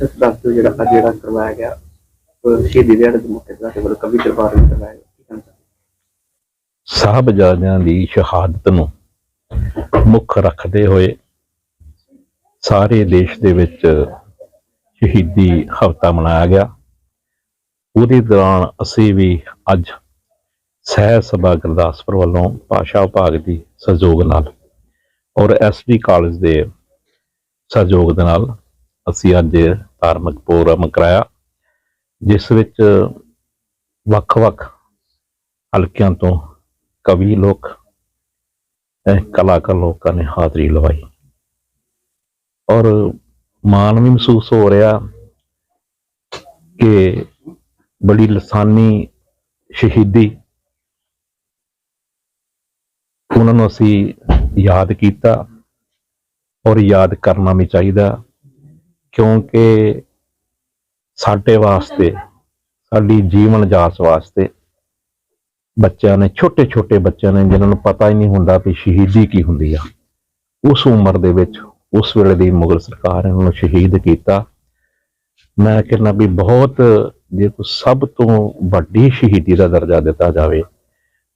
Sir ਦੱਸ ਦਿਓ ਜਿਹੜਾ ਅੱਜ ਜਿਹੜਾ ਕਰਵਾਇਆ ਗਿਆ। ਅਹ ਸ਼ਹੀਦੀ ਦਿਹਾੜੇ ਦੇ ਮੌਕੇ ਤੇ ਤੁਹਾਡੇ ਵੱਲੋਂ ਕਵੀ ਦਰਬਾਰ ਵੀ ਕਰਵਾਇਆ ਗਿਆ। ਕੀ ਕਹਿਣਾ ਚਾਹੁੰਦੇ ਸਾਹਿਬਜ਼ਾਦਿਆਂ ਦੀ ਸ਼ਹਾਦਤ ਨੂੰ ਮੁੱਖ ਰੱਖਦੇ ਹੋਏ ਸਾਰੇ ਦੇਸ਼ ਦੇ ਵਿੱਚ ਸ਼ਹੀਦੀ ਹਫ਼ਤਾ ਮਨਾਇਆ ਗਿਆ। ਉਹਦੇ ਦੌਰਾਨ ਅਸੀਂ ਵੀ ਅੱਜ ਸਹਿ ਸਭਾ ਗੁਰਦਾਸਪੁਰ ਵੱਲੋਂ ਭਾਸ਼ਾ ਵਿਭਾਗ ਦੀ ਸਹਿਯੋਗ ਨਾਲ ਔਰ ਐਸਡੀ ਕਾਲਜ ਦੇ ਸਹਿਯੋਗ ਦੇ ਨਾਲ ਅਸੀਂ ਅੱਜ ਧਾਰਮਿਕ ਪ੍ਰੋਗਰਾਮ ਕਰਾਇਆ, ਜਿਸ ਵਿੱਚ ਵੱਖ-ਵੱਖ ਹਲਕਿਆਂ ਤੋਂ ਕਵੀ ਲੋਕ ਕਲਾਕਾਰ ਲੋਕਾਂ ਨੇ ਹਾਜ਼ਰੀ ਲਵਾਈ। ਔਰ ਮਾਣ ਵੀ ਮਹਿਸੂਸ ਹੋ ਰਿਹਾ ਕਿ ਬੜੀ ਲਸਾਨੀ ਸ਼ਹੀਦੀ ਉਹਨਾਂ ਨੂੰ ਅਸੀਂ ਯਾਦ ਕੀਤਾ ਔਰ ਯਾਦ ਕਰਨਾ ਵੀ ਚਾਹੀਦਾ। ਕਿਉਂਕਿ ਸਾਡੇ ਵਾਸਤੇ, ਸਾਡੀ ਜੀਵਨ ਜਾਚ ਵਾਸਤੇ ਬੱਚਿਆਂ ਨੇ ਛੋਟੇ ਛੋਟੇ ਬੱਚਿਆਂ ਨੇ ਜਿਨ੍ਹਾਂ ਨੂੰ ਪਤਾ ਹੀ ਨਹੀਂ ਹੁੰਦਾ ਕਿ ਸ਼ਹੀਦੀ ਕੀ ਹੁੰਦੀ ਆ। ਉਸ ਉਮਰ ਦੇ ਵਿੱਚ, ਉਸ ਵੇਲੇ ਦੀ ਮੁਗਲ ਸਰਕਾਰ ਨੇ ਉਹਨਾਂ ਨੂੰ ਸ਼ਹੀਦ ਕੀਤਾ। ਮੈਂ ਕਹਿੰਦਾ ਵੀ ਬਹੁਤ, ਜੇ ਕੋਈ ਸਭ ਤੋਂ ਵੱਡੀ ਸ਼ਹੀਦੀ ਦਾ ਦਰਜਾ ਦਿੱਤਾ ਜਾਵੇ,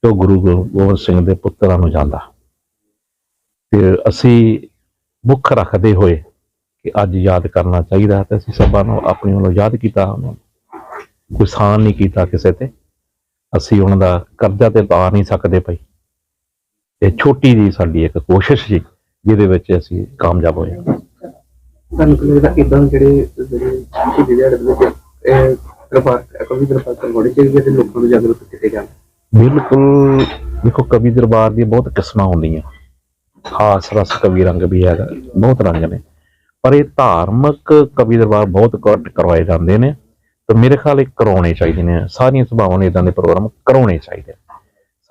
ਤਾਂ ਉਹ ਗੁਰੂ ਗੋਬਿੰਦ ਸਿੰਘ ਦੇ ਪੁੱਤਰਾਂ ਨੂੰ ਜਾਂਦਾ। ਤੇ ਅਸੀਂ ਮੁੱਖ ਰੱਖਦੇ ਹੋਏ ਕਿ ਅੱਜ ਯਾਦ ਕਰਨਾ ਚਾਹੀਦਾ ਤੇ ਅਸੀਂ ਸਭਾ ਨੂੰ ਆਪਣੀ ਵੱਲੋਂ ਯਾਦ ਕੀਤਾ ਉਹਨਾਂ ਨੂੰ। ਕੋਈ ਸਾਨ ਨਹੀਂ ਕੀਤਾ ਕਿਸੇ ਤੇ। ਅਸੀਂ ਉਹਨਾਂ ਦਾ ਕਰਜ਼ਾ ਤੇ ਪਾ ਨਹੀਂ ਸਕਦੇ ਭਾਈ। ਇਹ ਛੋਟੀ ਜੀ ਸਾਡੀ ਇੱਕ ਕੋਸ਼ਿਸ਼ ਸੀ ਜਿਹਦੇ ਵਿੱਚ ਅਸੀਂ ਕਾਮਯਾਬ ਹੋਏ। ਤੁਹਾਨੂੰ ਕੀ ਲੱਗਦਾ ਇਦਾਂ ਜਿਹੜੇ ਜਿਹੜੇ ਸ਼ਹੀਦੀ ਦਿਹਾੜੇ ਦੇ ਵਿੱਚ ਇਹ ਦਰਬਾਰ ਕਵੀ ਦਰਬਾਰ ਕਰਵਾਉਣੇ ਚਾਹੀਦੇ ਤੇ ਲੋਕਾਂ ਨੂੰ ਜਾਗਰੂਕ ਕੀਤੇ ਜਾਣ? ਬਿਲਕੁਲ ਦੇਖੋ ਕਵੀ ਦਰਬਾਰ ਦੀ ਬਹੁਤ ਕਿਸਮਾਂ ਹੁੰਦੀਆਂ। ਖਾਸ ਰਸ ਕਵੀ ਰੰਗ ਵੀ ਹੈਗਾ ਬਹੁਤ ਰੰਗ ਨੇ। ਪਰ ਇਹ ਧਾਰਮਿਕ ਕਵੀ ਦਰਬਾਰ ਬਹੁਤ ਘੱਟ ਕਰਵਾਏ ਜਾਂਦੇ ਨੇ ਤਾਂ ਮੇਰੇ ਖਿਆਲ ਇਹ ਕਰਾਉਣੇ ਚਾਹੀਦੇ ਨੇ। ਸਾਰੀਆਂ ਸਭਾਵਾਂ ਨੇ ਇਦਾਂ ਦੇ ਪ੍ਰੋਗਰਾਮ ਕਰਾਉਣੇ ਚਾਹੀਦੇ ਨੇ।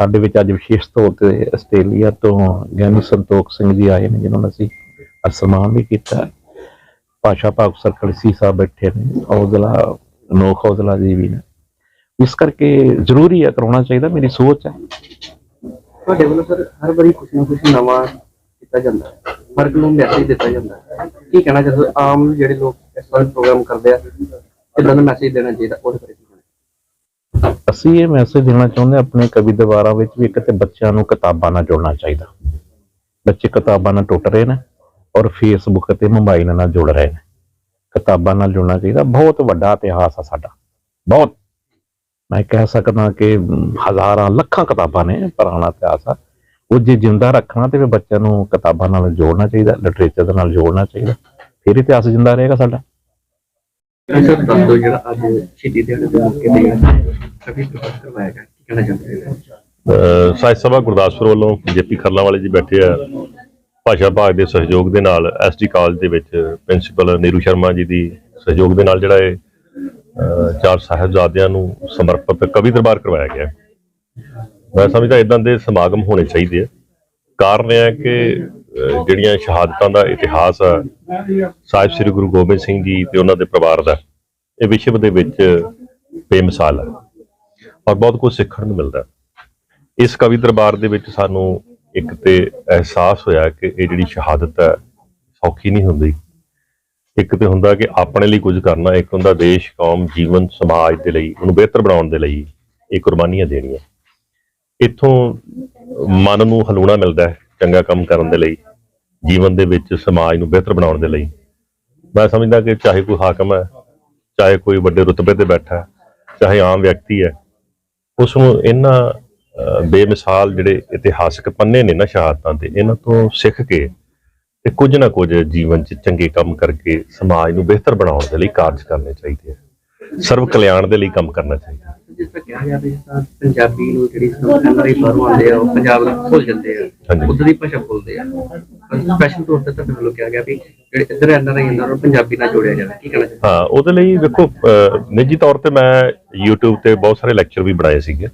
ਸਾਡੇ ਵਿੱਚ ਅੱਜ ਵਿਸ਼ੇਸ਼ ਤੌਰ ਤੇ ਆਸਟ੍ਰੇਲੀਆ ਤੋਂ ਗਿਆਨੀ ਸੰਤੋਖ ਸਿੰਘ ਜੀ ਆਏ ਨੇ, ਜਿਨ੍ਹਾਂ ਨੂੰ ਅਸੀਂ ਸਨਮਾਨ ਵੀ ਕੀਤਾ। ਭਾਸ਼ਾ ਭਾਗ ਸਰਕਲ ਸੀ ਸਾਹਿਬ ਬੈਠੇ ਨੇ, ਔਜਲਾ, ਨੋਖ ਔਜਲਾ ਜੀ ਵੀ ਨੇ। ਇਸ ਕਰਕੇ ਜ਼ਰੂਰੀ ਹੈ ਕਰਾਉਣਾ ਚਾਹੀਦਾ। ਮੇਰੀ ਸੋਚ ਹੈ। ਤੁਹਾਡੇ ਵੱਲੋਂ ਸਰ ਹਰ ਵਾਰੀ ਕੁਝ ਨਾ ਕੁਝ ਨਵਾਂ ਕੀਤਾ ਜਾਂਦਾ ਹੈ। ਹਰ ਨੂੰ ਮੈਸੇਜ ਦਿੱਤਾ ਜਾਂਦਾ ਹੈ। ਕੀ ਕਹਿਣਾ ਚਾਹੁੰਦੇ ਆਮ ਜਿਹੜੇ ਲੋਕ ਇਸ ਤਰ੍ਹਾਂ ਪ੍ਰੋਗਰਾਮ ਕਰਦੇ ਆ, ਕਿਦਾਂ ਦਾ ਮੈਸੇਜ ਦੇਣਾ ਚਾਹੀਦਾ ਉਹਦੇ ਬਾਰੇ ਅਸੀਂ ਇਹ ਮੈਸੇਜ ਦੇਣਾ ਚਾਹੁੰਦੇ ਆਪਣੇ ਕਵੀ ਦਵਾਰਾਂ ਵਿੱਚ ਵੀ ਇੱਕ ਤੇ ਬੱਚਿਆਂ ਨੂੰ ਕਿਤਾਬਾਂ ਨਾਲ ਜੁੜਨਾ ਚਾਹੀਦਾ। ਬੱਚੇ ਕਿਤਾਬਾਂ ਨਾਲ ਟੁੱਟ ਰਹੇ ਨੇ ਔਰ ਫੇਸਬੁੱਕ ਤੇ ਮੋਬਾਈਲ ਨਾਲ ਜੁੜ ਰਹੇ ਨੇ। ਕਿਤਾਬਾਂ ਨਾਲ ਜੁੜਨਾ ਚਾਹੀਦਾ, ਬਹੁਤ ਵੱਡਾ ਇਤਿਹਾਸ ਆ ਸਾਡਾ। ਬਹੁਤ। ਮੈਂ ਕਹਿ ਸਕਦਾ ਕਿ ਹਜ਼ਾਰਾਂ, ਲੱਖਾਂ ਕਿਤਾਬਾਂ ਨੇ ਪੁਰਾਣਾ ਇਤਿਹਾਸ ਆ। ਉਹ ਜੇ ਜਿੰਦਾ ਰੱਖਣਾ ਤੇ ਫਿਰ ਬੱਚਿਆਂ ਨੂੰ ਕਿਤਾਬਾਂ ਨਾਲ ਜੋੜਨਾ ਚਾਹੀਦਾ ਲਿਟਰੇਚਰ ਦੇ ਨਾਲ ਜੋੜਨਾ ਚਾਹੀਦਾ ਫਿਰ ਇਤਿਹਾਸ ਜਿੰਦਾ ਰਹੇਗਾ ਸਾਡਾ। ਸਰ ਦੱਸ ਦਿਓ ਜਿਹੜਾ ਅੱਜ ਸ਼ਹੀਦੀ ਦਿਹਾੜੇ ਦੇ ਮੌਕੇ ਤੇ ਕਵੀ ਦਰਬਾਰ ਕਰਵਾਇਆ ਗਿਆ ਕੀ ਕਹਿਣਾ ਚਾਹੁੰਦੇ ਹੋ? ਅਹ ਸਾਹਿਤ ਸਭਾ ਗੁਰਦਾਸਪੁਰ ਵੱਲੋਂ ਜੇਪੀ ਖਰਲਾ ਵਾਲੇ ਜੀ ਬੈਠੇ ਆ। ਭਾਸ਼ਾ ਵਿਭਾਗ ਦੇ ਸਹਿਯੋਗ ਦੇ ਨਾਲ ਐਸਡੀ ਕਾਲਜ ਦੇ ਵਿੱਚ ਪ੍ਰਿੰਸੀਪਲ ਨੀਰੂ ਸ਼ਰਮਾ ਜੀ ਦੀ ਸਹਿਯੋਗ ਦੇ ਨਾਲ ਜਿਹੜਾ ਇਹ ਚਾਰ ਸਾਹਿਬਜ਼ਾਦਿਆਂ ਨੂੰ ਸਮਰਪਿਤ ਕਵੀ ਦਰਬਾਰ ਕਰਵਾਇਆ ਗਿਆ। ਮੈਂ ਸਮਝਦਾ ਇਦਾਂ ਦੇ ਸਮਾਗਮ ਹੋਣੇ ਚਾਹੀਦੇ ਆ। ਕਾਰਨ ਇਹ ਹੈ ਕਿ ਜਿਹੜੀਆਂ ਸ਼ਹਾਦਤਾਂ ਦਾ ਇਤਿਹਾਸ ਆ, ਸਾਹਿਬ ਸ੍ਰੀ ਗੁਰੂ ਗੋਬਿੰਦ ਸਿੰਘ ਜੀ ਤੇ ਉਹਨਾਂ ਦੇ ਪਰਿਵਾਰ ਦਾ, ਇਹ ਵਿਸ਼ਵ ਦੇ ਵਿੱਚ ਬੇਮਿਸਾਲ ਹੈ ਔਰ ਬਹੁਤ ਕੁਝ ਸਿੱਖਣ ਨੂੰ ਮਿਲਦਾ। ਇਸ ਕਵੀ ਦਰਬਾਰ ਦੇ ਵਿੱਚ ਸਾਨੂੰ ਇੱਕ ਤੇ ਅਹਿਸਾਸ ਹੋਇਆ ਕਿ ਇਹ ਜਿਹੜੀ ਸ਼ਹਾਦਤ ਹੈ, ਸੌਖੀ ਨਹੀਂ ਹੁੰਦੀ। ਇੱਕ ਤੇ ਹੁੰਦਾ ਕਿ ਆਪਣੇ ਲਈ ਕੁਝ ਕਰਨਾ, ਇੱਕ ਹੁੰਦਾ ਦੇਸ਼, ਕੌਮ, ਜੀਵਨ, ਸਮਾਜ ਦੇ ਲਈ, ਉਹਨੂੰ ਬਿਹਤਰ ਬਣਾਉਣ ਦੇ ਲਈ ਇਹ ਕੁਰਬਾਨੀਆਂ ਦੇਣੀਆਂ। ਇੱਥੋਂ ਮਨ ਨੂੰ ਹਲੂਣਾ ਮਿਲਦਾ ਹੈ ਚੰਗਾ ਕੰਮ ਕਰਨ ਦੇ ਲਈ, ਜੀਵਨ ਦੇ ਵਿੱਚ ਸਮਾਜ ਨੂੰ ਬਿਹਤਰ ਬਣਾਉਣ ਦੇ ਲਈ। ਮੈਂ ਸਮਝਦਾ ਕਿ ਚਾਹੇ ਕੋਈ ਹਾਕਮ ਹੈ, ਚਾਹੇ ਕੋਈ ਵੱਡੇ ਰੁਤਬੇ ਤੇ ਬੈਠਾ ਹੈ, ਚਾਹੇ ਆਮ ਵਿਅਕਤੀ ਹੈ, ਉਸ ਨੂੰ ਇਹਨਾਂ ਬੇਮਿਸਾਲ ਜਿਹੜੇ ਇਤਿਹਾਸਕ ਪੰਨੇ ਨੇ ਨਾ ਸ਼ਹਾਦਤਾਂ 'ਤੇ, ਇਹਨਾਂ ਤੋਂ ਸਿੱਖ ਕੇ ਤੇ ਕੁਝ ਨਾ ਕੁਝ ਜੀਵਨ 'ਚ ਚੰਗੇ ਕੰਮ ਕਰਕੇ ਸਮਾਜ ਨੂੰ ਬਿਹਤਰ ਬਣਾਉਣ ਦੇ ਲਈ ਕਾਰਜ ਕਰਨੇ ਚਾਹੀਦੇ ਆ। ਸਰਵ ਕਲਿਆਣ ਦੇ ਲਈ ਕੰਮ ਕਰਨਾ ਚਾਹੀਦਾ। ਜਿਸ ਤਰ੍ਹਾਂ ਕਿਹਾ ਜਾਵੇ ਤਾਂ ਪੰਜਾਬੀ ਨੂੰ ਜਿਹੜੀ ਐਨਆਰਆਈ ਬਾਹਰੋਂ ਆਉਂਦੇ ਆ ਉਹ ਪੰਜਾਬ ਨੂੰ ਭੁੱਲ ਜਾਂਦੇ ਆ। ਉਧਰ ਦੀ ਭਾਸ਼ਾ ਬੋਲਦੇ ਆ। ਸਪੈਸ਼ਲ ਤੌਰ ਤੇ ਤੁਹਾਡੇ ਵੱਲੋਂ ਕਿਹਾ ਗਿਆ ਵੀ ਜਿਹੜੇ ਇੱਧਰ ਐਨਆਰਆਈ ਆਉਂਦੇ ਉਹਨਾਂ ਨੂੰ ਪੰਜਾਬੀ ਨਾਲ ਜੋੜਿਆ ਜਾਵੇ। ਕੀ ਕਹਿਣਾ ਚਾਹੁੰਦੇ ਹਾਂ? ਉਹਦੇ ਲਈ ਵੇਖੋ ਨਿੱਜੀ ਤੌਰ ਤੇ ਮੈਂ YouTube ਤੇ ਬਹੁਤ ਸਾਰੇ ਲੈਕਚਰ ਵੀ ਬਣਾਏ ਸੀਗੇ।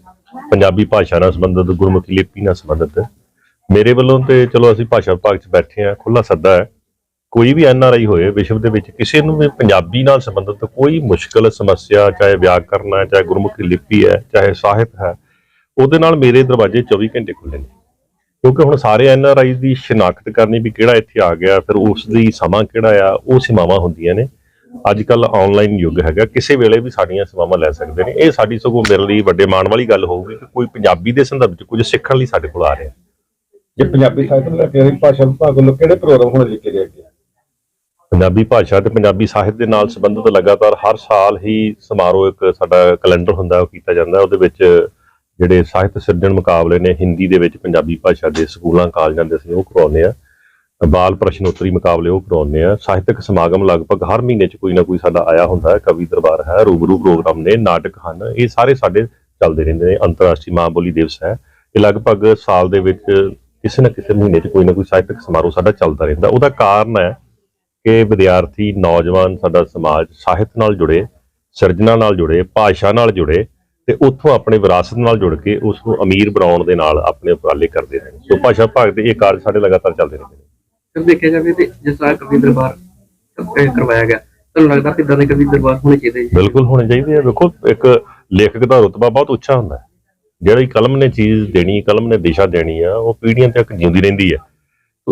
ਪੰਜਾਬੀ ਭਾਸ਼ਾ ਨਾਲ ਸੰਬੰਧਿਤ ਗੁਰਮੁਖੀ ਲਿਪੀ ਨਾਲ ਸੰਬੰਧਿਤ। ਮੇਰੇ ਵੱਲੋਂ ਤੇ ਚਲੋ ਅਸੀਂ ਭਾਸ਼ਾ ਵਿਭਾਗ 'ਚ ਬੈਠੇ ਆ ਖੁੱਲਾ ਸੱਦਾ ਹੈ। ਕੋਈ ਵੀ ਐਨ ਆਰ ਆਈ ਹੋਏ, ਵਿਸ਼ਵ ਦੇ ਵਿੱਚ ਕਿਸੇ ਨੂੰ ਵੀ ਪੰਜਾਬੀ ਨਾਲ ਸੰਬੰਧਿਤ ਕੋਈ ਮੁਸ਼ਕਲ, ਸਮੱਸਿਆ, ਚਾਹੇ ਵਿਆਕਰਨ ਹੈ, ਚਾਹੇ ਗੁਰਮੁਖੀ ਲਿਪੀ ਹੈ, ਚਾਹੇ ਸਾਹਿਤ ਹੈ, ਉਹਦੇ ਨਾਲ ਮੇਰੇ ਦਰਵਾਜ਼ੇ 24 ਘੰਟੇ ਖੁੱਲੇ ਨੇ। ਕਿਉਂਕਿ ਹੁਣ ਸਾਰੇ ਐਨ ਆਰ ਆਈ ਦੀ ਸ਼ਨਾਖਤ ਕਰਨੀ ਵੀ ਕਿਹੜਾ ਇੱਥੇ ਆ ਗਿਆ, ਫਿਰ ਉਸ ਦੀ ਸਮਾਂ ਕਿਹੜਾ ਆ, ਉਹ ਸੀਮਾਵਾਂ ਹੁੰਦੀਆਂ ਨੇ। ਅੱਜ ਕੱਲ ਆਨਲਾਈਨ ਯੁੱਗ ਹੈਗਾ, ਕਿਸੇ ਵੇਲੇ ਵੀ ਸਾਡੀਆਂ ਸੇਵਾਵਾਂ ਲੈ ਸਕਦੇ ਨੇ। ਇਹ ਸਾਡੀ ਸਗੋਂ ਮੇਰੇ ਲਈ ਵੱਡੇ ਮਾਣ ਵਾਲੀ ਗੱਲ ਹੋਊਗੀ ਕਿ ਕੋਈ ਪੰਜਾਬੀ ਦੇ ਸੰਦਰਭ 'ਚ ਕੁਝ ਸਿੱਖਣ ਲਈ ਸਾਡੇ ਕੋਲ ਆ ਰਿਹਾ। ਜੇ ਪੰਜਾਬੀ ਸਾਹਿਤ ਨੂੰ ਲੈ ਭਾਸ਼ਾ ਵਿਭਾਗ ਵੱਲੋਂ ਕਿਹੜੇ ਪ੍ਰੋਗਰਾਮ ਹੋਣੇ ਲਿਖੇ ਗਏ ਅੱਗੇ? ਪੰਜਾਬੀ ਭਾਸ਼ਾ ਤੇ ਪੰਜਾਬੀ ਸਾਹਿਤ ਦੇ ਨਾਲ ਸੰਬੰਧਿਤ ਲਗਾਤਾਰ ਹਰ ਸਾਲ ਹੀ ਸਮਾਰੋਹ ਇੱਕ ਸਾਡਾ ਕੈਲੰਡਰ ਹੁੰਦਾ ਉਹ ਕੀਤਾ ਜਾਂਦਾ ਉਹਦੇ ਵਿੱਚ ਜਿਹੜੇ ਸਾਹਿਤ ਸਿਰਜਣ ਮੁਕਾਬਲੇ ਨੇ, ਹਿੰਦੀ ਦੇ ਵਿੱਚ ਪੰਜਾਬੀ ਭਾਸ਼ਾ ਦੇ ਸਕੂਲਾਂ, ਕਾਲਜਾਂ ਦੇ ਅਸੀਂ ਉਹ ਕਰਵਾਉਂਦੇ ਆ ਬਾਲ ਪ੍ਰਸ਼ਨੋਤਰੀ ਮੁਕਾਬਲੇ ਉਹ ਕਰਵਾਉਂਦੇ ਆ ਸਾਹਿਤਕ ਸਮਾਗਮ ਲਗਭਗ ਹਰ ਮਹੀਨੇ 'ਚ ਕੋਈ ਨਾ ਕੋਈ ਸਾਡਾ ਆਇਆ ਹੁੰਦਾ ਹੈ। ਕਵੀ ਦਰਬਾਰ ਹੈ, ਰੂਬਰੂ ਪ੍ਰੋਗਰਾਮ ਨੇ, ਨਾਟਕ ਹਨ। ਇਹ ਸਾਰੇ ਸਾਡੇ ਚੱਲਦੇ ਰਹਿੰਦੇ ਨੇ। ਅੰਤਰਰਾਸ਼ਟਰੀ ਮਾਂ ਬੋਲੀ ਦਿਵਸ ਹੈ। ਇਹ ਲਗਭਗ ਸਾਲ ਦੇ ਵਿੱਚ ਕਿਸੇ ਨਾ ਕਿਸੇ ਮਹੀਨੇ 'ਚ ਕੋਈ ਨਾ ਕੋਈ ਸਾਹਿਤਕ ਸਮਾਰੋਹ ਸਾਡਾ ਚੱਲਦਾ ਰਹਿੰਦਾ। ਉਹਦਾ ਕਾਰਨ ਹੈ ਕਿ ਵਿਦਿਆਰਥੀ ਨੌਜਵਾਨ ਸਾਡਾ ਸਮਾਜ ਸਾਹਿਤ ਨਾਲ ਜੁੜੇ ਸਿਰਜਣਾ ਨਾਲ ਜੁੜੇ ਭਾਸ਼ਾ ਨਾਲ ਜੁੜੇ ਤੇ ਉੱਥੋਂ ਆਪਣੇ ਵਿਰਾਸਤ ਨਾਲ ਜੁੜ ਕੇ ਉਸ ਨੂੰ ਅਮੀਰ ਬਣਾਉਣ ਦੇ ਨਾਲ ਆਪਣੇ ਉਪਰਾਲੇ ਕਰਦੇ ਰਹਿਣ ਸੋ ਭਾਸ਼ਾ ਵਿਭਾਗ ਦੇ ਇਹ ਕਾਰਜ ਸਾਡੇ ਲਗਾਤਾਰ ਚੱਲਦੇ ਰਹਿੰਦੇ ਨੇ। ਫਿਰ ਦੇਖਿਆ ਜਾਵੇ ਤੇ ਜਿਸ ਤਰ੍ਹਾਂ ਕਵੀ ਦਰਬਾਰ ਕਰਵਾਇਆ ਗਿਆ ਤੁਹਾਨੂੰ ਲੱਗਦਾ ਕਿ ਇਦਾਂ ਦੇ ਕਵੀ ਦਰਬਾਰ ਹੋਣੇ ਚਾਹੀਦੇ ਜੀ? ਬਿਲਕੁਲ ਹੋਣੇ ਚਾਹੀਦੇ ਆ। ਵੇਖੋ ਇੱਕ ਲੇਖਕ ਦਾ ਰੁਤਬਾ ਬਹੁਤ ਉੱਚਾ ਹੁੰਦਾ ਹੈ। ਜਿਹੜੀ ਕਲਮ ਨੇ ਚੀਜ਼ ਦੇਣੀ ਕਲਮ ਨੇ ਦਿਸ਼ਾ ਦੇਣੀ ਆ ਉਹ ਪੀੜ੍ਹੀਆਂ ਤੱਕ ਜਿਉਂਦੀ ਰਹਿੰਦੀ ਹੈ।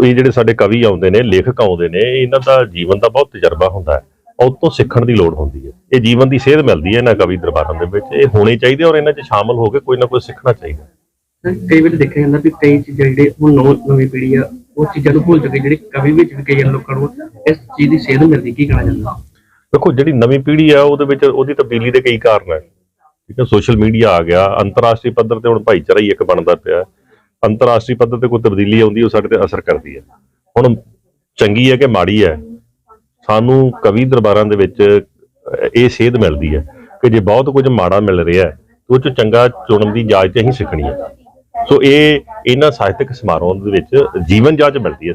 ਇਹ ਜਿਹੜੇ ਸਾਡੇ ਕਵੀ ਆਉਂਦੇ ਨੇ ਲੇਖਕ ਆਉਂਦੇ ਨੇ ਇਹਨਾਂ ਦਾ ਜੀਵਨ ਦਾ ਬਹੁਤ ਤਜਰਬਾ ਹੁੰਦਾ ਹੈ। ਉਹ ਤੋਂ ਸਿੱਖਣ ਦੀ ਲੋੜ ਹੁੰਦੀ ਹੈ। ਇਹ ਜੀਵਨ ਦੀ ਸੇਧ ਮਿਲਦੀ ਹੈ ਇਹਨਾਂ ਕਵੀ ਦਰਬਾਰਾਂ ਦੇ ਵਿੱਚ। ਇਹ ਹੋਣੇ ਚਾਹੀਦੇ ਔਰ ਇਹਨਾਂ 'ਚ ਸ਼ਾਮਲ ਹੋ ਕੇ ਕੋਈ ਨਾ ਕੋਈ ਸਿੱਖਣਾ ਚਾਹੀਦਾ ਕਈ ਵਾਰ ਦੇਖਿਆ ਜਾਂਦਾ ਵੀ ਕਈ ਚੀਜ਼ਾਂ ਜਿਹੜੇ ਹੁਣ ਨਵੀਂ ਪੀੜ੍ਹੀ ਆ ਉਹ ਚੀਜ਼ਾਂ ਨੂੰ ਭੁੱਲ ਚੁੱਕੇ ਜਿਹੜੇ ਕਵੀ ਵਿੱਚ ਵੀ ਕਈ ਲੋਕਾਂ ਨੂੰ ਇਸ ਚੀਜ਼ ਦੀ ਸੇਧ ਮਿਲਦੀ ਕੀ ਕਹਿਣਾ ਚਾਹੁੰਦਾ ਦੇਖੋ ਜਿਹੜੀ ਨਵੀਂ ਪੀੜ੍ਹੀ ਆ ਉਹਦੇ ਵਿੱਚ ਉਹਦੀ ਤਬਦੀਲੀ ਦੇ ਕਈ ਕਾਰਨ ਹੈ। ਠੀਕ ਹੈ ਸੋਸ਼ਲ ਮੀਡੀਆ ਆ ਗਿਆ ਅੰਤਰਰਾਸ਼ਟਰੀ ਪੱਧਰ ਤੇ ਹੁਣ ਭਾਈਚਾਰਾ ਹੀ ਇੱਕ ਬਣਦਾ ਪਿਆ। ਅੰਤਰਰਾਸ਼ਟਰੀ ਪੱਧਰ ਤੇ ਕੋਈ ਤਬਦੀਲੀ ਆਉਂਦੀ, ਉਹ ਸਾਡੇ ਤੇ ਅਸਰ ਕਰਦੀ ਹੈ। ਹੁਣ ਚੰਗੀ ਹੈ ਕਿ ਮਾੜੀ ਹੈ? ਸਾਨੂੰ ਕਵੀ ਦਰਬਾਰਾਂ ਦੇ ਵਿੱਚ ਇਹ ਸੇਧ ਮਿਲਦੀ ਹੈ ਕਿ ਜੇ ਬਹੁਤ ਕੁਝ ਮਾੜਾ ਮਿਲ ਰਿਹਾ ਹੈ ਉਹ ਚ ਚੰਗਾ ਚੁਣਨ ਦੀ ਜਾਚ ਤੇ ਅਸੀਂ ਸਿੱਖਣੀ ਹੈ। ਸੋ ਇਹ ਇਹਨਾਂ ਸਾਹਿਤਕ ਸਮਾਰੋਹਾਂ ਦੇ ਵਿੱਚ ਜੀਵਨ ਜਾਚ ਮਿਲਦੀ ਹੈ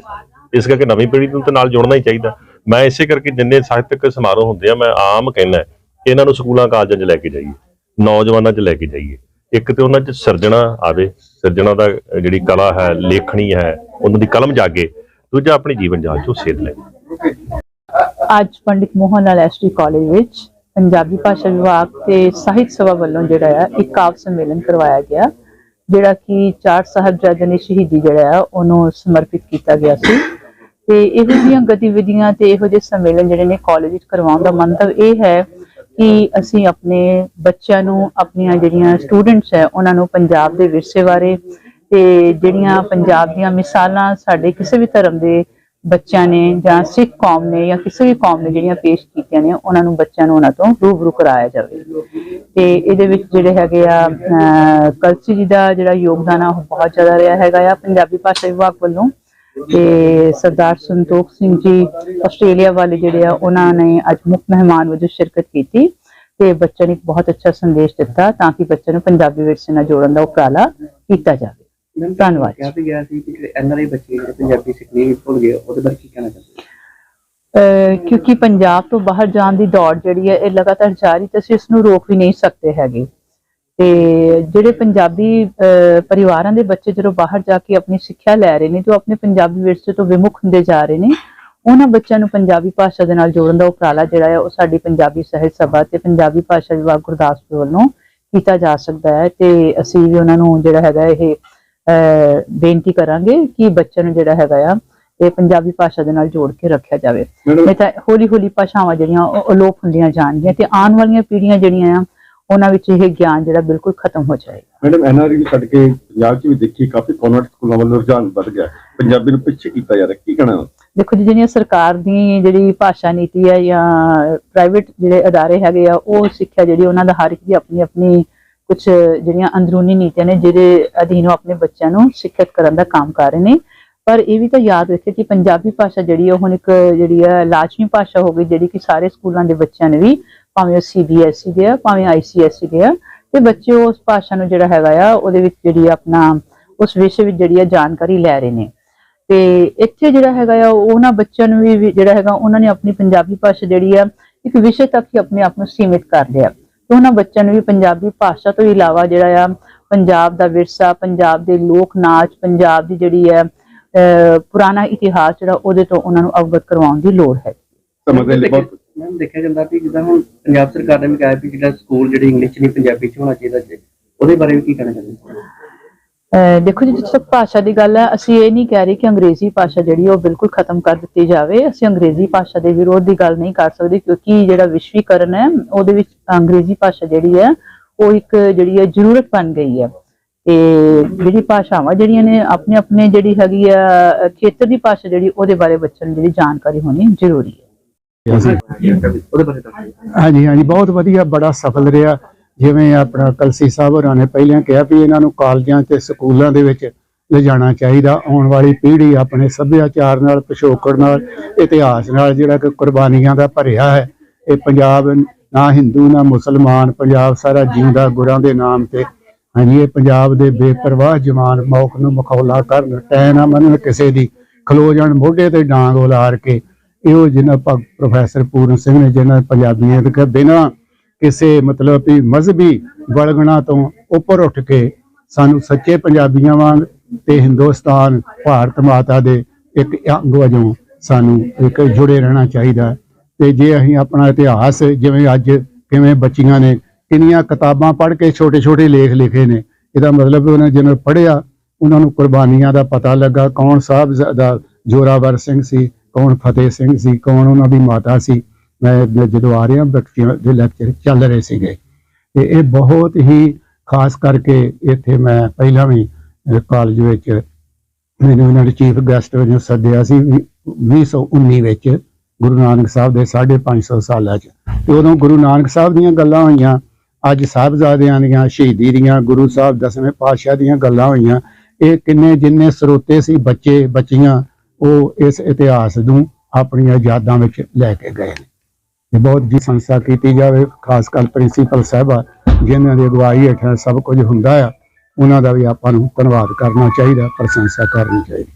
ਇਸ ਕਰਕੇ ਨਵੀਂ ਪੀੜ੍ਹੀ ਨੂੰ ਤਾਂ ਨਾਲ ਜੁੜਨਾ ਹੀ ਚਾਹੀਦਾ। ਮੈਂ ਇਸੇ ਕਰਕੇ ਜਿੰਨੇ ਸਾਹਿਤਕ ਸਮਾਰੋਹ ਹੁੰਦੇ ਆ, ਮੈਂ ਆਮ ਕਹਿੰਦਾ, ਇਹਨਾਂ ਨੂੰ ਸਕੂਲਾਂ, ਕਾਲਜਾਂ 'ਚ ਲੈ ਕੇ ਜਾਈਏ, ਨੌਜਵਾਨਾਂ 'ਚ ਲੈ ਕੇ ਜਾਈਏ। ਇੱਕ ਤੇ ਉਹਨਾਂ 'ਚ ਸਿਰਜਣਾ ਆਵੇ, ਸਿਰਜਣਾ ਦਾ ਜਿਹੜੀ ਕਲਾ ਹੈ, ਲੇਖਣੀ ਹੈ, ਉਹਨਾਂ ਦੀ ਕਲਮ ਜਾਗੇ, ਦੂਜਾ ਆਪਣੀ ਜੀਵਨ ਜਾਂਚ 'ਚੋਂ ਸੇਧ ਲੈ। ਅੱਜ ਪੰਡਿਤ ਮੋਹਨ ਲਾਲ ਐਸਟੀ ਕਾਲਜ ਵਿੱਚ ਪੰਜਾਬੀ ਭਾਸ਼ਾ ਵਿਭਾਗ ਤੇ ਸਾਹਿਤ ਸਭਾ ਵੱਲੋਂ ਜਿਹੜਾ ਹੈ ਇੱਕ ਕਾਵ ਸੰਮੇਲਨ ਕਰਵਾਇਆ ਗਿਆ, ਜਿਹੜਾ ਕਿ ਚਾਰ ਸਾਹਿਬਜ਼ਾਦਿਆਂ ਨੇ ਸ਼ਹੀਦੀ ਜਿਹੜਾ ਹੈ ਉਹਨੂੰ ਸਮਰਪਿਤ ਕੀਤਾ ਗਿਆ ਸੀ। ਤੇ ਇਹੋ ਜਿਹੀਆਂ ਗਤੀਵਿਧੀਆਂ ਤੇ ਇਹੋ ਜਿਹੇ ਸੰਮੇਲਨ ਜਿਹੜੇ ਨੇ ਕਾਲਜ ਵਿੱਚ ਕਰਵਾਉਣ ਦਾ ਮੰਤਵ ਇਹ ਹੈ ਕਿ ਅਸੀਂ ਆਪਣੇ ਬੱਚਿਆਂ ਨੂੰ ਆਪਣੀਆਂ ਜਿਹੜੀਆਂ ਸਟੂਡੈਂਟਸ ਹੈ ਉਹਨਾਂ ਨੂੰ ਪੰਜਾਬ ਦੇ ਵਿਰਸੇ ਬਾਰੇ ਤੇ ਜਿਹੜੀਆਂ ਪੰਜਾਬ ਦੀਆਂ ਮਿਸਾਲਾਂ ਸਾਡੇ ਕਿਸੇ ਵੀ ਧਰਮ ਦੇ ਬੱਚਿਆਂ ਨੇ ਜਾਂ ਸਿੱਖ ਕੌਮ ਨੇ ਜਾਂ ਕਿਸੇ ਵੀ ਕੌਮ ਨੇ ਜਿਹੜੀਆਂ ਪੇਸ਼ ਕੀਤੀਆਂ ਨੇ ਉਹਨਾਂ ਨੂੰ ਬੱਚਿਆਂ ਨੂੰ ਉਹਨਾਂ ਤੋਂ ਰੂਬਰੂ ਕਰਾਇਆ ਜਾਵੇ। ਤੇ ਇਹਦੇ ਵਿੱਚ ਜਿਹੜੇ ਹੈਗੇ ਆ ਅਹ, ਕਲਸੀ ਜੀ ਦਾ ਜਿਹੜਾ ਯੋਗਦਾਨ ਆ ਉਹ ਬਹੁਤ ਜ਼ਿਆਦਾ ਰਿਹਾ ਹੈਗਾ ਆ। ਪੰਜਾਬੀ ਭਾਸ਼ਾ ਵਿਭਾਗ ਵੱਲੋਂ ਤੇ ਸਰਦਾਰ ਸੰਤੋਖ ਸਿੰਘ ਜੀ ਆਸਟ੍ਰੇਲੀਆ ਵਾਲੇ ਜਿਹੜੇ ਆ ਉਹਨਾਂ ਨੇ ਅੱਜ ਮੁੱਖ ਮਹਿਮਾਨ ਵਜੋਂ ਸ਼ਿਰਕਤ ਕੀਤੀ ਤੇ ਬੱਚਿਆਂ ਨੂੰ ਬਹੁਤ ਅੱਛਾ ਸੰਦੇਸ਼ ਦਿੱਤਾ ਤਾਂ ਕਿ ਬੱਚਿਆਂ ਨੂੰ ਪੰਜਾਬੀ ਵਿਰਸੇ ਨਾਲ ਜੋੜਨ ਦਾ ਉਪਰਾਲਾ ਕੀਤਾ ਜਾਵੇ। ਧੰਨਵਾਦ। ਕਿਹਾ ਵੀ ਗਿਆ ਸੀ ਕਿ ਜਿਹੜੇ ਐਨਆਰਆਈ ਬੱਚੇ ਜਿਹੜੇ ਪੰਜਾਬੀ ਸਿੱਖਣੀ ਭੁੱਲ ਗਏ ਉਹਦੇ ਬਾਰੇ ਕੀ ਕਹਿਣਾ ਚਾਹੁੰਦੇ ਅਹ ਕਿਉਂਕਿ ਪੰਜਾਬ ਤੋਂ ਬਾਹਰ ਜਾਣ ਦੀ ਦੌੜ ਜਿਹੜੀ ਹੈ ਇਹ ਲਗਾਤਾਰ ਜਾਰੀ ਤੇ ਅਸੀਂ ਇਸ ਨੂੰ ਰੋਕ ਵੀ ਨਹੀਂ ਸਕਦੇ ਹੈਗੇ। ਤੇ ਜਿਹੜੇ ਪੰਜਾਬੀ ਪਰਿਵਾਰਾਂ ਦੇ ਬੱਚੇ ਜਦੋਂ ਬਾਹਰ ਜਾ ਕੇ ਆਪਣੀ ਸਿੱਖਿਆ ਲੈ ਰਹੇ ਨੇ ਤੇ ਉਹ ਆਪਣੇ ਪੰਜਾਬੀ ਵਿਰਸੇ ਤੋਂ ਵਿਮੁਖ ਹੁੰਦੇ ਜਾ ਰਹੇ ਨੇ ਉਹਨਾਂ ਬੱਚਿਆਂ ਨੂੰ ਪੰਜਾਬੀ ਭਾਸ਼ਾ ਦੇ ਨਾਲ ਜੋੜਨ ਦਾ ਉਪਰਾਲਾ ਜਿਹੜਾ ਹੈ ਉਹ ਸਾਡੀ ਪੰਜਾਬੀ ਸਾਹਿਤ ਸਭਾ ਤੇ ਪੰਜਾਬੀ ਭਾਸ਼ਾ ਵਿਭਾਗ ਗੁਰਦਾਸਪੁਰ ਵੱਲੋਂ ਕੀਤਾ ਜਾ ਸਕਦਾ ਹੈ ਤੇ ਅਸੀਂ ਵੀ ਉਹਨਾਂ ਨੂੰ ਜਿਹੜਾ ਹੈਗਾ ਇਹ ਬੇਨਤੀ ਕਰਾਂਗੇ ਕਿ ਬੱਚਿਆਂ ਨੂੰ ਜਿਹੜਾ ਹੈਗਾ ਆ ਇਹ ਪੰਜਾਬੀ ਭਾਸ਼ਾ ਦੇ ਨਾਲ ਜੋੜ ਕੇ ਰੱਖਿਆ ਜਾਵੇ। ਨਹੀਂ ਤਾਂ ਹੌਲੀ ਹੌਲੀ ਭਾਸ਼ਾਵਾਂ ਜਿਹੜੀਆਂ ਉਹ ਅਲੋਪ ਹੁੰਦੀਆਂ ਜਾਣਗੀਆਂ ਤੇ ਆਉਣ ਵਾਲੀਆਂ ਪੀੜ੍ਹੀਆਂ ਜਿਹੜੀਆਂ ਆ ਉਹਨਾਂ ਵਿੱਚ ਇਹ ਗਿਆਨ ਜਿਹੜਾ ਬਿਲਕੁਲ ਖਤਮ ਹੋ ਜਾਏਗਾ। ਮੈਡਮ ਐਨਆਰਆਈ ਵੀ ਛੱਡ ਕੇ ਪੰਜਾਬ 'ਚ ਵੀ ਦੇਖੀ ਕਾਫੀ ਕਨਵਰਟ ਸਕੂਲਾਂ ਵੱਲੋਂ ਰੁਝਾਨ ਵੱਧ ਗਿਆ। ਪੰਜਾਬੀ ਨੂੰ ਪਿੱਛੇ ਕੀਤਾ ਜਾ ਰਿਹਾ ਕੀ ਕਹਿਣਾ ਦੇਖੋ ਜੀ ਜਿਹੜੀਆਂ ਸਰਕਾਰ ਦੀ ਜਿਹੜੀ ਭਾਸ਼ਾ ਨੀਤੀ ਹੈ ਜਾਂ ਪ੍ਰਾਈਵੇਟ ਜਿਹੜੇ ਅਦਾਰੇ ਹੈਗੇ ਆ ਉਹ ਸਿੱਖਿਆ ਜਿਹੜੀ ਉਹਨਾਂ ਦਾ ਹਰ ਇੱਕ ਦੀ ਆਪਣੀ ਆਪਣੀ ਕੁਝ ਜਿਹੜੀਆਂ ਅੰਦਰੂਨੀ ਨੀਤੀਆਂ ਨੇ ਜਿਹਦੇ ਅਧੀਨ ਉਹ ਆਪਣੇ ਬੱਚਿਆਂ ਨੂੰ ਸਿੱਖਿਅਤ ਕਰਨ ਦਾ ਕੰਮ ਕਰ ਰਹੇ ਨੇ। ਪਰ ਇਹ ਵੀ ਤਾਂ ਯਾਦ ਰੱਖੇ ਕਿ ਪੰਜਾਬੀ ਭਾਸ਼ਾ ਜਿਹੜੀ ਉਹ ਹੁਣ ਇੱਕ ਜਿਹੜੀ ਆ ਲਾਜ਼ਮੀ ਭਾਸ਼ਾ ਹੋ ਗਈ ਜਿਹੜੀ ਕਿ ਸਾਰੇ ਸਕੂਲਾਂ ਦੇ ਬੱਚਿਆਂ ਨੇ ਵੀ ਭਾਵੇਂ ਉਹ ਸੀਬੀਐਸਈ ਦੇ ਆ ਭਾਵੇਂ ਆਈਸੀਐਸਈ ਦੇ ਆ ਤੇ ਬੱਚੇ ਉਸ ਭਾਸ਼ਾ ਨੂੰ ਜਿਹੜਾ ਹੈਗਾ ਆ, ਉਹਦੇ ਵਿੱਚ ਜਿਹੜੀ ਆਪਣਾ, ਉਸ ਵਿਸ਼ੇ ਵਿੱਚ ਜਿਹੜੀ ਆ ਜਾਣਕਾਰੀ ਲੈ ਰਹੇ ਨੇ। ਤੇ ਇੱਥੇ ਜਿਹੜਾ ਹੈਗਾ ਆ, ਉਹਨਾਂ ਬੱਚਿਆਂ ਨੂੰ ਵੀ ਜਿਹੜਾ ਹੈਗਾ, ਉਹਨਾਂ ਨੇ ਆਪਣੀ ਪੰਜਾਬੀ ਭਾਸ਼ਾ ਜਿਹੜੀ ਆ, ਇੱਕ ਵਿਸ਼ੇ ਤੱਕ ਹੀ ਆਪਣੇ ਆਪ ਨੂੰ ਸੀਮਿਤ ਕਰ ਲਿਆ। ਤੇ ਉਹਨਾਂ ਬੱਚਿਆਂ ਨੂੰ ਵੀ ਪੰਜਾਬੀ ਭਾਸ਼ਾ ਤੋਂ ਇਲਾਵਾ ਜਿਹੜਾ ਆ, ਪੰਜਾਬ ਦਾ ਵਿਰਸਾ, ਪੰਜਾਬ ਦੇ ਲੋਕ ਨਾਚ, ਪੰਜਾਬ ਦੀ ਜਿਹੜੀ ਹੈ ਪੁਰਾਣਾ ਇਤਿਹਾਸ ਜਿਹੜਾ, ਉਹਦੇ ਤੋਂ ਉਹਨਾਂ ਨੂੰ ਅਵਗਤ ਕਰਵਾਉਣ ਦੀ ਲੋੜ ਹੈ। ਸਮਝ ਲਈ ਬਹੁਤ ਦੇਖਿਆ ਜਾਂਦਾ ਵੀ ਜਿੱਦਾਂ ਹੁਣ ਪੰਜਾਬ ਸਰਕਾਰ ਨੇ ਵੀ ਕਿਹਾ ਵੀ ਜਿਹੜਾ ਸਕੂਲ ਜਿਹੜੇ ਇੰਗਲਿਸ਼ ਨਹੀਂ ਪੰਜਾਬੀ ਚ ਹੋਣਾ ਚਾਹੀਦਾ ਜੀ, ਉਹਦੇ ਬਾਰੇ ਵੀ ਕੀ ਕਹਿਣਾ ਚਾਹੁੰਦੇ ਦੇਖੋ ਜੀ ਜਿੱਥੇ ਤੱਕ ਭਾਸ਼ਾ ਦੀ ਗੱਲ ਹੈ ਅਸੀਂ ਇਹ ਨਹੀਂ ਕਹਿ ਰਹੇ ਕਿ ਅੰਗਰੇਜ਼ੀ ਭਾਸ਼ਾ ਜਿਹੜੀ ਉਹ ਬਿਲਕੁਲ ਖਤਮ ਕਰ ਦਿੱਤੀ ਜਾਵੇ। ਅਸੀਂ ਅੰਗਰੇਜ਼ੀ ਭਾਸ਼ਾ ਦੇ ਵਿਰੋਧ ਦੀ ਗੱਲ ਨਹੀਂ ਕਰ ਸਕਦੇ ਕਿਉਂਕਿ ਜਿਹੜਾ ਵਿਸ਼ਵੀਕਰਨ ਹੈ, ਉਹਦੇ ਵਿੱਚ ਅੰਗਰੇਜ਼ੀ ਭਾਸ਼ਾ ਜਿਹੜੀ ਹੈ, ਉਹ ਇੱਕ ਜਿਹੜੀ ਹੈ ਜ਼ਰੂਰਤ ਬਣ ਗਈ ਹੈ। ਤੇ ਜਿਹੜੀ ਭਾਸ਼ਾਵਾਂ ਜਿਹੜੀਆਂ ਨੇ ਆਪਣੇ ਆਪਣੇ ਜਿਹੜੀ ਹੈਗੀ ਆ ਖੇਤਰ ਦੀ ਭਾਸ਼ਾ ਜਿਹੜੀ, ਉਹਦੇ ਬਾਰੇ ਬੱਚਿਆਂ ਨੂੰ ਜਿਹੜੀ ਜਾਣਕਾਰੀ ਹੋਣੀ ਜ਼ਰੂਰੀ ਹੈ। ਉਹਦੇ ਬਾਰੇ ਦੱਸੋ। ਹਾਂਜੀ ਹਾਂਜੀ ਬਹੁਤ ਵਧੀਆ ਬੜਾ ਸਫਲ ਰਿਹਾ। ਜਿਵੇਂ ਆਪਣਾ ਕਲਸੀ ਸਾਹਿਬ ਹੋਰਾਂ ਨੇ ਪਹਿਲਾਂ ਕਿਹਾ ਵੀ ਇਹਨਾਂ ਨੂੰ ਕਾਲਜਾਂ ਤੇ ਸਕੂਲਾਂ ਦੇ ਵਿੱਚ ਲਿਜਾਣਾ ਚਾਹੀਦਾ। ਆਉਣ ਵਾਲੀ ਪੀੜ੍ਹੀ ਆਪਣੇ ਸੱਭਿਆਚਾਰ ਨਾਲ ਪਿਛੋਕੜ ਨਾਲ ਇਤਿਹਾਸ ਨਾਲ ਜਿਹੜਾ ਕਿ ਕੁਰਬਾਨੀਆਂ ਦਾ ਭਰਿਆ ਹੈ। ਇਹ ਪੰਜਾਬ ਨਾ ਹਿੰਦੂ ਨਾ ਮੁਸਲਮਾਨ ਪੰਜਾਬ ਸਾਰਾ ਜਿਉਂਦਾ ਗੁਰਾਂ ਦੇ ਨਾਮ ਤੇ। ਹਾਂਜੀ ਇਹ ਪੰਜਾਬ ਦੇ ਬੇਪਰਵਾਹ ਜਵਾਨ ਮੌਕ ਨੂੰ ਮਖੌਲਾ ਕਰਨ ਟੈ ਨਾ ਮੰਨਣ ਕਿਸੇ ਦੀ ਖਲੋ ਜਾਣ ਮੋਢੇ ਤੇ ਡਾਂਗ ਉਲਾਰ ਕੇ। ਇਹੋ ਜਿਹਨਾਂ ਭਗ ਪ੍ਰੋਫੈਸਰ ਪੂਰਨ ਸਿੰਘ ਨੇ ਜਿਹਨਾਂ ਪੰਜਾਬੀਆਂ ਦੇ ਕਿ, ਬਿਨਾਂ ਕਿਸੇ ਮਤਲਬ ਵੀ ਮਜ਼ਹਬੀ ਵਲਗਣਾ ਤੋਂ ਉੱਪਰ ਉੱਠ ਕੇ ਸਾਨੂੰ ਸੱਚੇ ਪੰਜਾਬੀਆਂ ਵਾਂਗ ਤੇ ਹਿੰਦੁਸਤਾਨ, ਭਾਰਤ ਮਾਤਾ ਦੇ ਇੱਕ ਅੰਗ ਵਜੋਂ ਸਾਨੂੰ ਇੱਕ ਜੁੜੇ ਰਹਿਣਾ ਚਾਹੀਦਾ। ਤੇ ਜੇ ਅਸੀਂ ਆਪਣਾ ਇਤਿਹਾਸ ਜਿਵੇਂ ਅੱਜ ਕਿਵੇਂ ਬੱਚੀਆਂ ਨੇ ਕਿੰਨੀਆਂ ਕਿਤਾਬਾਂ ਪੜ੍ਹ ਕੇ ਛੋਟੇ ਛੋਟੇ ਲੇਖ ਲਿਖੇ ਨੇ, ਇਹਦਾ ਮਤਲਬ ਉਹਨਾਂ ਜਿਹਨਾਂ ਪੜ੍ਹਿਆ, ਉਹਨਾਂ ਨੂੰ ਕੁਰਬਾਨੀਆਂ ਦਾ ਪਤਾ ਲੱਗਾ ਕੌਣ ਸਾਹਿਬ ਦਾ ਜੋਰਾਵਰ ਸਿੰਘ ਸੀ ਕੌਣ ਫਤਿਹ ਸਿੰਘ ਸੀ, ਕੌਣ ਉਹਨਾਂ ਦੀ ਮਾਤਾ ਸੀ, ਮੈਂ ਜਦੋਂ ਆ ਰਿਹਾ ਬੱਚਿਆਂ ਦੇ ਲੈਕਚਰ ਚੱਲ ਰਹੇ ਸੀਗੇ। ਤੇ ਇਹ ਬਹੁਤ ਹੀ ਖਾਸ ਕਰਕੇ ਇੱਥੇ ਮੈਂ ਪਹਿਲਾਂ ਵੀ ਕਾਲਜ ਵਿੱਚ ਮੈਨੂੰ ਇਹਨਾਂ ਦੇ ਚੀਫ ਗੈਸਟ ਵਜੋਂ ਸੱਦਿਆ ਸੀ, ਵੀ- 2019 ਵਿੱਚ ਗੁਰੂ ਨਾਨਕ ਸਾਹਿਬ ਦੇ 550 ਸਾਲਾਂ 'ਚ। ਤੇ ਉਦੋਂ ਗੁਰੂ ਨਾਨਕ ਸਾਹਿਬ ਦੀਆਂ ਗੱਲਾਂ ਹੋਈਆਂ, ਅੱਜ ਸਾਹਿਬਜ਼ਾਦਿਆਂ ਦੀਆਂ, ਸ਼ਹੀਦੀ ਦੀਆਂ, ਗੁਰੂ ਸਾਹਿਬ ਦਸਵੇਂ ਪਾਤਸ਼ਾਹ ਦੀਆਂ ਗੱਲਾਂ ਹੋਈਆਂ, ਇਹ ਕਿੰਨੇ ਜਿੰਨੇ ਸਰੋਤੇ ਸੀ, ਬੱਚੇ, ਬੱਚੀਆਂ ਉਹ ਇਸ ਇਤਿਹਾਸ ਨੂੰ ਆਪਣੀਆਂ ਯਾਦਾਂ ਵਿੱਚ ਲੈ ਕੇ ਗਏ ਨੇ। ਇਹ ਬਹੁਤ ਜੀ ਸੰਸਥਾ ਕੀਤੀ ਜਾਵੇ, ਖਾਸ ਕਰ ਪ੍ਰਿੰਸੀਪਲ ਸਾਹਿਬਾ, ਜਿਨ੍ਹਾਂ ਦੀ ਅਗਵਾਈ ਹੇਠ ਸਭ ਕੁਝ ਹੁੰਦਾ ਆ, ਉਹਨਾਂ ਦਾ ਵੀ ਆਪਾਂ ਨੂੰ ਧੰਨਵਾਦ ਕਰਨਾ ਚਾਹੀਦਾ, ਪ੍ਰਸ਼ੰਸਾ ਕਰਨੀ ਚਾਹੀਦੀ।